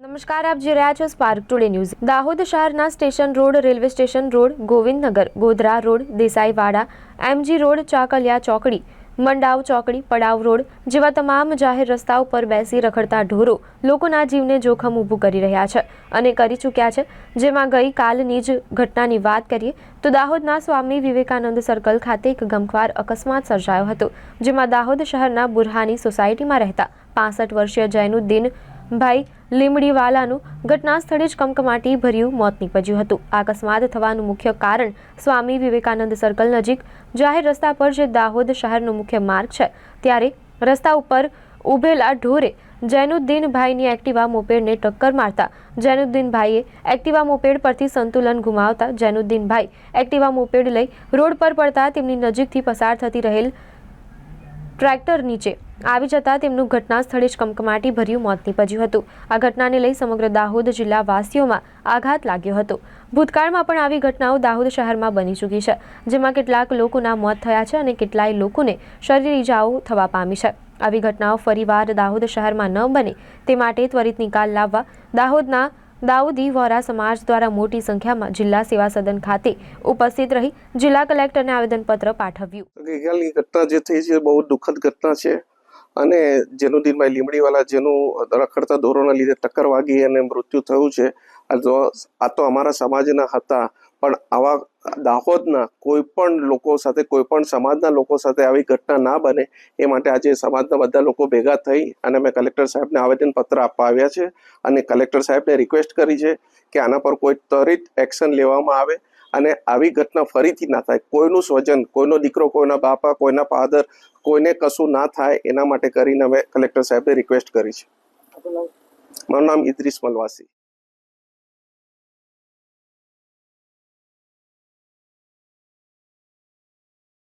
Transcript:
નમસ્કાર, આપ જોઈ રહ્યા છો સ્પાર્ક ટુડે ન્યૂઝ દાહોદ શહેરના station road, railway station road, Govindnagar, Godhra road, Desaiwada, MG road, Chakaliya ચોકડી, મંડાવ ચોકડી, પડાવ રોડ જેવા તમામ જાહેર રસ્તાઓ પર બેસી રખડતા ઢોરો લોકોના જીવને જોખમ ઊભું કરી રહ્યા છે અને કરી ચૂક્યા છે. જેમાં ગઈકાલની જ ઘટનાની વાત કરીએ તો દાહોદના સ્વામી વિવેકાનંદ સર્કલ ખાતે એક ગમખ્વાર અકસ્માત સર્જાયો હતો, જેમાં દાહોદ શહેરના બુરહાની સોસાયટીમાં રહેતા પાસઠ વર્ષીય જૈનુદ્દીન ભાઈ લીમડીવાલાનું ઘટના સ્થળે જ કમકમાટી ભર્યું, મોત નીપજ્યું હતું. અકસ્માત થવાનું મુખ્ય કારણ સ્વામી વિવેકાનંદ સર્કલ નજીક જાહેર રસ્તા પર જે દાહોદ શહેરનો મુખ્ય માર્ગ છે, ત્યારે રસ્તા ઉપર ઊભેલા ઢોરે જૈનુદ્દીનભાઈની એક્ટિવા મોપેડને ટક્કર મારતા જૈનુદ્દીનભાઈએ એક્ટિવા મોપેડ પરથી સંતુલન ગુમાવતા જૈનુદ્દીનભાઈ એક્ટિવા મોપેડ લઈ રોડ પર પડતા તેમની નજીકથી પસાર થતી રહેલ ટ્રેક્ટર નીચે આવી જતા તેમનું ઘટના સ્થળે જ કમકમાટી ભર્યું મોત નીપજ્યું હતું. આ ઘટનાને લઈ સમગ્ર દાહોદ જિલ્લા વાસીઓમાં આઘાત લાગ્યો હતો. ભૂતકાળમાં પણ આવી ઘટનાઓ દાહોદ શહેરમાં બની ચૂકી છે, જેમાં કેટલાક લોકોના મોત થયા છે અને કેટલાય લોકોને શરીર ઇજાઓ થવા પામી છે. આવી ઘટનાઓ ફરીવાર દાહોદ શહેરમાં ન બને તે માટે ત્વરિત નિકાલ લાવવા દાહોદના દાઉદી વોરા સમાજ દ્વારા મોટી સંખ્યામાં જિલ્લા સેવા સદન ખાતે ઉપસ્થિત રહી જિલ્લા કલેક્ટરને આવેદનપત્ર પાઠવ્યું. ગઈકાલની ઘટના જે થઈ છે બહુ દુઃખદ ઘટના છે અને જેનું દિનભાઈ લીમડીવાલા જેનું રખડતા ધોરણના લીધે ટક્કર વાગી અને મૃત્યુ થયું છે. આ તો આ તો અમારા સમાજના હતા. પણ આવા દાહોદના કોઈ પણ લોકો સાથે કોઈ પણ સમાજના લોકો સાથે આવી ઘટના ના બને એ માટે આજે સમાજના બધા લોકો ભેગા થઈ અને મેં કલેક્ટર સાહેબને આવેદનપત્ર આપવા આવ્યા છે અને કલેક્ટર સાહેબને રિક્વેસ્ટ કરી છે કે આના પર કોઈ ત્વરિત એક્શન લેવામાં આવે અને આવી ઘટના ફરીથી ના થાય. કોઈનું સ્વજન કોઈનો દીકરો કોઈના બાપા કોઈના ફાધર કોઈને કશું ના થાય એના માટે કરીને અમે કલેક્ટર સાહેબને રિક્વેસ્ટ કરી છે. મારું નામ ઇદ્રીસ મલવાસી.